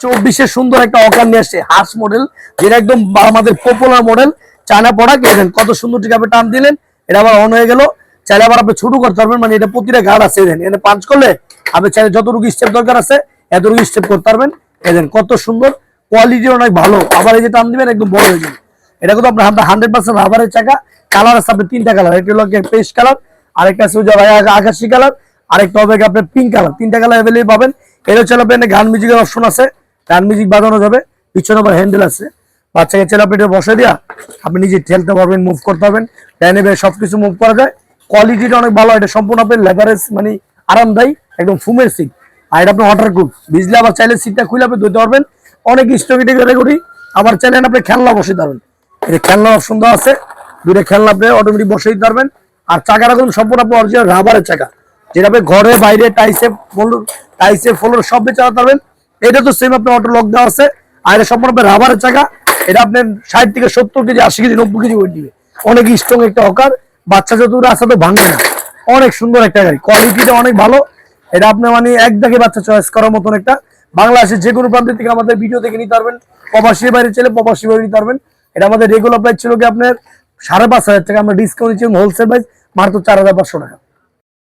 চব্বিশের সুন্দর একটা অকার নিয়ে আসছে হার্স মডেল যেটা একদম আমাদের পপুলার মডেল চায়না প্রোডাক্ট দেখেন কত সুন্দর ঠিক আপনি টান দিলেন, এটা আবার অন হয়ে গেল। চাইলে আবার আপনি ছোট করতে পারবেন মানে এটা প্রতিটা গার্ড আছে দেখেন। এখানে পাঞ্চ করলে আপনি চাইলে যতটুকু স্টেপ দরকার আছে, এতটুকু স্টেপ করতে পারবেন। দেখেন কত সুন্দর কোয়ালিটি অনেক ভালো। আবার এই যে টান দিবেন, একদম বড় হয়ে যাবে। এটা কিন্তু আপনার হান্ড্রেড পার্সেন্ট রাবারের চাকা। কালার আছে আপনার তিনটা কালার একটা হলো পেস্ট কালার আরেকটা আছে আকাশি কালার আরেকটা হবে আপনার পিঙ্ক কালার তিনটা কালার অ্যাভেলেবল পাবেন। এটা হচ্ছে আপনার গান মিউজিকের অপশন আছে। গান মিউজিক বাজানো যাবে। পিছনে আবার হ্যান্ডেল আছে। বাচ্চাকে আপনি এটা বসে দিয়া আপনি নিজে ঠেলতে পারবেন মুভ করতে পারবেন। ডাইনে বেয়ে সবকিছু মুভ করা যায়। কোয়ালিটিটা অনেক ভালো, এটা সম্পূর্ণ আপনার লেদারের মানে আরামদায়ী, একদম ফুমের সিট আর এটা আপনার ওয়াটার কুপ বিজলি আবার চাইলে সিটটা খুলে আপনি ধুতে পারবেন। অনেক স্টকি টেকে করি আবার চাইলে আপনি খেলনা বসে পারবেন। এটা খেলনা অপশন দেওয়া আছে। দুটো খেলনা আপনি অটোমেটিক বসে দিতে পারবেন। আর চাকাটা কিন্তু সম্পূর্ণ আপনার অরিজিনাল রাবারের চাকা। যেটা আপনি ঘরে, বাইরে টাইসে ফলোর টাইসে ফলোর সব চালাতে পারবেন। এটা তো সেম আপনার অটো লক দেওয়া আছে, আর এটা সম্পূর্ণ রাবারের চাকা। এটা আপনার ষাট থেকে সত্তর কেজি, আশি কেজি, নব্বই কেজি ওয়েট দিবে অনেক স্ট্রং একটা হকার বাচ্চা যত রাস্তা তো ভাঙবে না। অনেক সুন্দর একটা গাড়ি কোয়ালিটিটা অনেক ভালো। এটা আপনার মানে এক বাচ্চা চয়েস করার মতন একটা। বাংলাদেশের যে কোনো প্রান্ত থেকে আমাদের ভিডিও থেকে নিতে পারবেন। প্রবাসী বাইরে চলে প্রবাসী বাইরে নিতে পারবেন। এটা আমাদের রেগুলার প্রাইস ছিল কি আপনার সাড়ে পাঁচ হাজার টাকা। আমরা ডিসকাউন্ট দিচ্ছি হোলসেল প্রাইস মাত্র চার হাজার পাঁচশো টাকা।